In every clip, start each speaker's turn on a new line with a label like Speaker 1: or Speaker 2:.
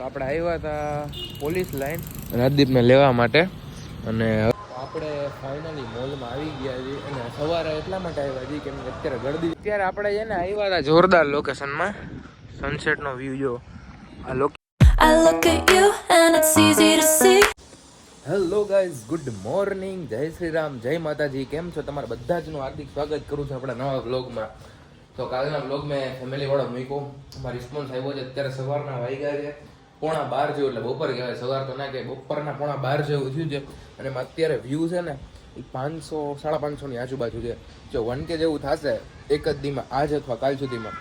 Speaker 1: તો આપણે આવ્યા હતા પોલીસ લાઈન રાજદીપને લેવા માટે. અને આપણે ફાઇનલી મોલમાં આવી ગયા છીએ અને સવારે એટલા માટે આવ્યા છીએ કેમ કે અત્યારે ગળદી અત્યારે આપણે છે ને આવ્યા હતા જોરદાર લોકેશનમાં સનસેટનો વ્યૂ જો. આ લોકે. હેલો ગાઈઝ ગુડ મોર્નિંગ જય શ્રી રામ જય માતાજી. કેમ છો? તમારા બધા જનું હાર્દિક સ્વાગત કરું છું આપણા નવા વ્લોગમાં તો કાલના વ્લોગ મેં ફેમિલી વાળો મૂક્યો. મારો રિસ્પોન્સ આવ્યો છે અત્યારે સવારના વાગ્યા છે. પોણા બાર જેવું એટલે બપોર કહેવાય. સવાર તો ના કે બપોરના પોણા બાર જેવું થયું છે. અને અત્યારે વ્યૂ છે ને, એ પાંચસો, સાડા પાંચસોની આજુબાજુ છે. જો વન કે જેવું થશે, એક જ દીમાં, આજ અથવા કાલ સુધીમાં.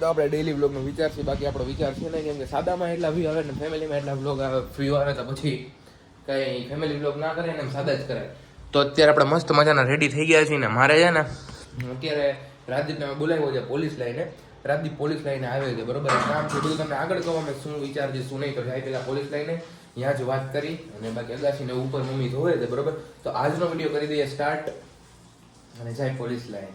Speaker 1: તો આપણે ડેલી વ્લોગનો વિચાર છે, બાકી આપણો વિચાર છે ને કેમ કે સાદામાં એટલા વ્યૂ આવે ને ફેમિલીમાં એટલા બ્લોગ આવે વ્યૂ આવે તો પછી કઈ ફેમિલી વ્લોગ ના કરે ને, એમ સાદા જ કરે તો અત્યારે આપણે મસ્ત મજાના રેડી થઈ ગયા છીએ ને, મારે છે ને, અત્યારે રાજદીપને બોલાવ્યો છે પોલીસ લાઈને. રાજદીપ પોલીસ લાઈને આવે છે, બરોબર? કામ છે, બધું તમને આગળ કહો અમે શું વિચાર છે, શું નહીં તો જાય પેલા પોલીસ લાઈને ત્યાં જ વાત કરી અને બાકી અગાસીને ઉપર મમ્મી ધોવે છે, બરોબર? તો આજનો વીડિયો કરી દઈએ સ્ટાર્ટ અને જાય પોલીસ લાઈન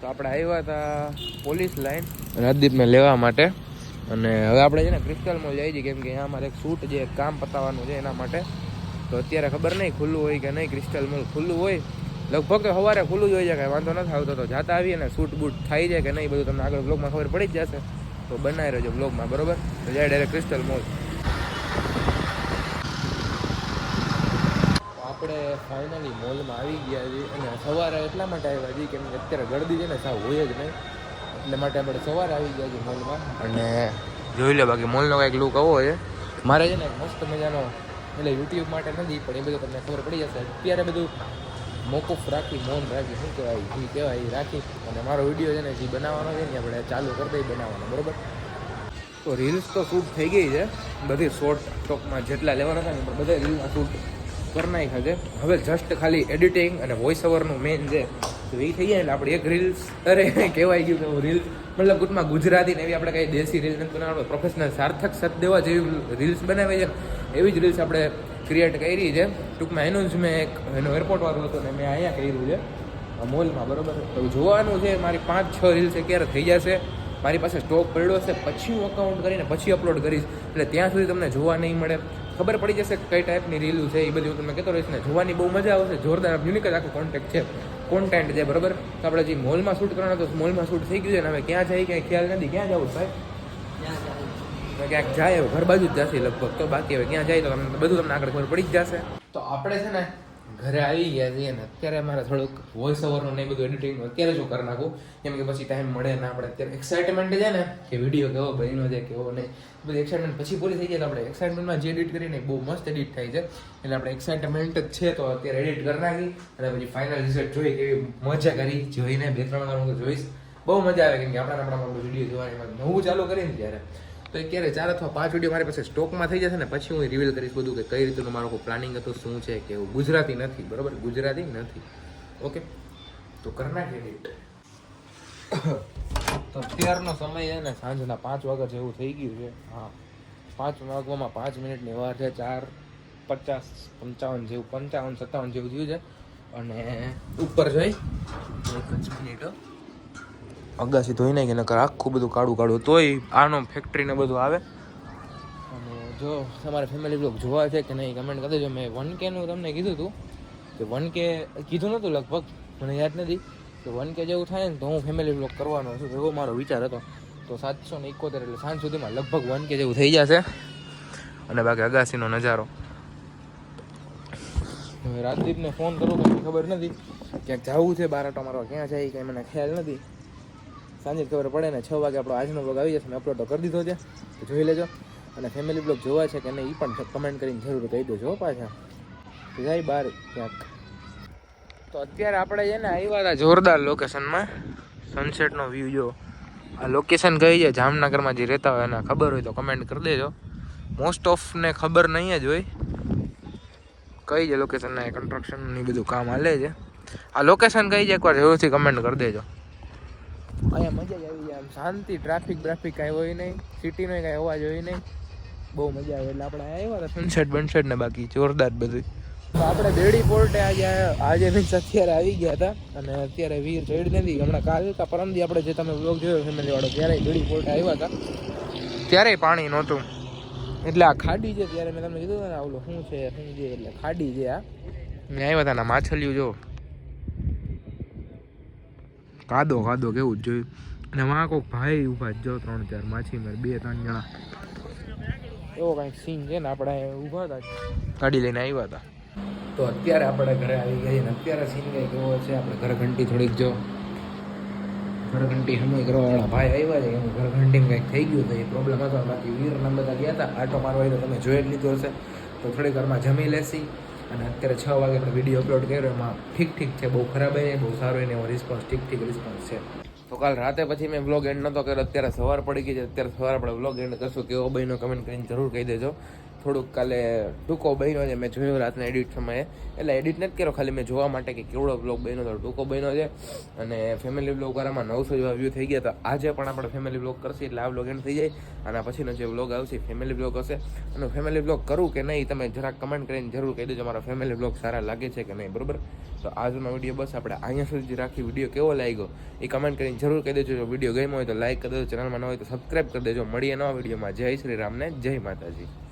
Speaker 1: તો આપણે આવ્યા હતા પોલીસ લાઈન રાજદીપને લેવા માટે અને હવે આપણે છે ને ક્રિસ્ટલ મોલ જઈએ છીએ કેમ કે અહીંયા અમારે એક શૂટ જે કામ પતાવવાનું છે એના માટે. તો અત્યારે ખબર નહીં ખુલ્લું હોય કે નહીં ક્રિસ્ટલ મોલ ખુલ્લું હોય. લગભગ સવારે ખુલ્લું જ હોય છે, કાંઈ વાંધો નથી આવતો તો જાતા આવીએ ને શૂટ બૂટ થાય છે કે નહીં બધું તમને આગળ બ્લોગમાં ખબર પડી જ જશે. તો બનાવી રહેજો બ્લોગમાં બરોબર? તો જાય ડાયરેક્ટ ક્રિસ્ટલ મોલ આપણે ફાઇનલી મોલમાં આવી ગયા છીએ અને સવારે એટલા માટે આવ્યા છીએ કેમ કે અત્યારે ગરદી છે ને સાવ હોય જ નહીં. એટલે માટે આપણે સવારે આવી ગયા છીએ મોલમાં અને જોઈ લે બાકી મોલનો કંઈક લુક આવો છે. મારે છે ને મસ્ત મજાનો, એટલે યુટ્યુબ માટે નથી, પણ એ બધું તમને ખબર પડી જશે. અત્યારે બધું મોકૂફ રાખી, મૌન રાખી, શું કહેવાય એ કહેવાય એ રાખી. અને મારો વીડિયો છે ને જે બનાવવાનો છે ને આપણે ચાલુ કરી દઈએ બનાવવાનો, બરાબર? તો રીલ્સ તો શૂટ થઈ ગઈ છે. બધી શોર્ટ સ્ટોકમાં જેટલા લેવાના હતા ને પણ બધા રીલમાં શૂટ કરી નાખ્યા છે. હવે જસ્ટ ખાલી એડિટિંગ અને વોઇસ ઓવરનું મેઇન છે. તો એ થઈ જાય એટલે આપણે એક રીલ્સ અરે, કહેવાય ગયું કે હું રીલ્સ મતલબ ટૂંકમાં ગુજરાતી ને એવી આપણે કંઈ દેશી રીલ નથી બનાવવા પ્રોફેશનલ સાર્થક સદદેવા જેવી રીલ્સ બનાવી છે. એવી જ રીલ્સ આપણે ક્રિએટ કરી છે. ટૂંકમાં એનું જ મેં એક, એનો એરપોર્ટ વાળું હતું ને મેં અહીંયા કર્યું છે. મોલમાં બરાબર? તો જોવાનું છે, મારી પાંચ, છ રીલ્સ ક્યારે થઈ જશે? મારી પાસે સ્ટોક પડ્યો છે, પછી હું અકાઉન્ટ કરીને પછી અપલોડ કરીશ. એટલે ત્યાં સુધી તમને જોવા નહીં મળે. ખબર પડી જશે કઈ ટાઈપની રીલું છે, એ બધી હું તમને કહેતો રહીશ ને જોવાની બહુ મજા આવશે. જોરદાર યુનિક જ આખો કોન્ટેક્ટ છે. કોન્ટેન્ટ છે, બરાબર? તો આપણે જે મોલમાં શૂટ કરવાનો તો મોલમાં શૂટ થઈ ગયું છે ને, હવે ક્યાં જાય, ક્યાંય ખ્યાલ નથી. ક્યાં જવું સાહેબ ક્યાંક જાય ઘર બાજુ જ જશે લગભગ. તો બાકી હવે ક્યાં જાય તો તમને, બધું તમને આગળ ખબર પડી જ જશે. તો આપણે છે ને, ઘરે આવી ગયા છીએ ને અત્યારે મારે થોડુંક વોઇસ ઓવરનું ને બધું એડિટિંગ અત્યારે જો કરી નાખું? કેમ કે પછી ટાઈમ મળે ને આપણે અત્યારે એક્સાઇટમેન્ટ છે ને, કે વીડિયો કેવો બન્યો છે, કેવો નહીં. બધી એક્સાઇટમેન્ટ પછી પૂરી થઈ જાય તો આપણે એક્સાઇટમેન્ટમાં જે એડિટ કરીને બહુ મસ્ત એડિટ થાય છે. એટલે આપણે એક્સાઇટમેન્ટ જ છે તો અત્યારે એડિટ કરી નાખી અને પછી ફાઇનલ રિઝલ્ટ જોઈ કેવી મજા કરી. જોઈને બે ત્રણ વાર હું જોઈશ. બહુ મજા આવે કેમ કે આપણા આપણા વીડિયો જોવાની નવું ચાલુ કરીને ત્યારે. તો અત્યારે ચાર અથવા પાંચ વીડિયો મારી પાસે સ્ટોકમાં થઈ જશે ને, પછી હું રિવીલ કરીશ બધું કે કઈ રીતનું મારું પ્લાનિંગ હતું, શું છે કે એવું. ગુજરાતી નથી, બરાબર? ગુજરાતી નથી. ઓકે તો કર એડિટ તો અત્યારનો સમય છે ને, સાંજના પાંચ વાગ્યા જેવું થઈ ગયું છે. હા. પાંચ વાગવામાં પાંચ મિનિટની વાર છે, ચાર પચાસ પંચાવન જેવું, પંચાવન, સત્તાવન જેવું થયું છે. અને ઉપર જઈ. એક જ મિનિટ. અગાસી ધોઈ નાખી નકર આખું બધું કાળું કાળું તોય આનો ફેક્ટરીને બધું આવે. અને જો તમારે ફેમિલી બ્લોગ જોવા છે કે નહીં કમેન્ટ કરી દેજો. મેં વન કેનું તમને કીધું હતું કે વન કે કીધું નહોતું લગભગ, મને યાદ નથી. કે વન કે જેવું થાય ને તો હું ફેમિલી બ્લોગ કરવાનો છું. એવો મારો વિચાર હતો. તો સાતસો ને એકોતેર એટલે સાંજ સુધીમાં લગભગ વન કે જેવું થઈ જશે. અને બાકી અગાસીનો નજારો. હવે રાજદીપને ફોન કરું કંઈ ખબર નથી. ક્યાંક જવું છે, બારાટો મારવા ક્યાં જાય કંઈ મને ખ્યાલ નથી. સાંજે જ ખબર પડે ને છ વાગે આપણો આજનો બ્લોગ આવી જશે, મેં અપલોડ તો કરી દીધો છે જોઈ લેજો. અને ફેમિલી બ્લોગ જોવા છે કે નહીં એ પણ કમેન્ટ કરીને જરૂર કહી દેજો પાછા. જાય બહાર ક્યાંક. તો અત્યારે આપણે છે ને આવ્યા હતા જોરદાર લોકેશનમાં સનસેટનો વ્યૂ જો. આ લોકેશન કઈ છે? જામનગરમાં જે રહેતા હોય એને ખબર હોય તો કમેન્ટ કરી દેજો. મોસ્ટ ઓફને ખબર નહીં જ હોય. કઈ છે લોકેશનના કન્સ્ટ્રક્શનનું બધું કામ હાલે છે. આ લોકેશન કઈ છે? એકવાર જરૂરથી કમેન્ટ કરી દેજો. અહીંયા મજા જ આવી જાય. આમ શાંતિ ટ્રાફિક બ્રાફિક કાંઈ હોય નહીં. સિટીનો કાંઈ અવાજ હોય નહીં. બહુ મજા આવે એટલે આપણે આવ્યા હતા. સનસેટ બનસેટ ને બાકી જોરદાર બધું. તો આપણે બેડી પોર્ટે આજે આજે મીન્સ અત્યારે આવી ગયા હતા. અને અત્યારે વીર ચડ નથી. હમણાં કાલ કા પરમદી આપણે જે તમે બ્લોગ જોયો ફેમિલી વાળો ત્યારે બેડી પોર્ટે આવ્યા હતા. ત્યારે પાણી નહોતું. એટલે આ ખાડી છે ત્યારે મેં તમને કીધું ને ઓલું શું છે શું છે એટલે ખાડી છે આ. મેં આવ્યા હતા ને માછલીઓ જો. કાદો કાદો કેવું જ જોયું અને વાં કોઈક ભાઈ ઊભા જ ત્રણ ચાર માછીમાર બે, ત્રણ જણા. એવો કાંઈક સીન છે ને, આપણે ઊભા હતા. ગાડી લઈને આવ્યા હતા. તો અત્યારે આપણે ઘરે આવી ગયા અને અત્યારે સીન કંઈક એવો છે, આપણે ઘર ઘંટી થોડીક જો. ઘર ઘંટી સમય કરવાવાળા ભાઈ આવ્યા છે, એનું ઘર ઘંટીમાં કંઈક થઈ ગયું હતું એ પ્રોબ્લેમ હતો. બાકી વીરના બધા ગયા હતા, આટો મારવા તો તમે જોઈ જ લીધો હશે. તો થોડીક વારમાં જમી લેશી. અને અત્યારે છ વાગે આપણે વીડિયો અપલોડ કર્યો, એમાં ઠીક ઠીક છે, બહુ ખરાબ એ બહુ સારો એને એવો રિસ્પોન્સ ઠીક ઠીક રિસ્પોન્સ છે. તો કાલ રાતે પછી મેં વ્લોગ એન્ડ નહોતો કર્યો, અત્યારે સવાર પડી ગઈ છે, અત્યારે સવારે આપણે વ્લોગ એન્ડ કરશું કેવો બહેનો કમેન્ટ કરીને જરૂર કહી દેજો. થોડુંક કાલે ટૂંકો બન્યો છે. મેં જોયો રાતના એડિટ સમયે. એટલે એડિટ નથી કર્યો, ખાલી મેં જોવા માટે કે કેવડો બ્લોગ બન્યો હતો. ટૂંકો બન્યો છે. અને ફેમિલી બ્લોગ વાળામાં નવસો જેવા વ્યૂ થઈ ગયા. તો આજે પણ આપણે ફેમિલી બ્લોગ કરશે, એટલે આ બ્લોગ એન્ડ થઈ જાય. અને પછીનો જે બ્લોગ આવશે ફેમિલી બ્લોગ હશે. અને ફેમિલી બ્લોગ કરું કે નહીં, તમે જરાક કમેન્ટ કરીને જરૂર કહી દેજો. મારા ફેમિલી બ્લોગ સારા લાગે છે કે નહીં, બરાબર? તો આજનો વીડિયો બસ આપણે અહીંયા સુધી રાખી. વીડિયો કેવો લાગ્યો એ કમેન્ટ કરીને જરૂર કહી દેજો. જો વીડિયો ગમ્યો હોય તો લાઈક કરી દેજો. ચેનલમાં ન હોય તો સબસ્ક્રાઈબ કરી દેજો. મળીએ નવા વિડીયોમાં. જય શ્રી રામને જય માતાજી.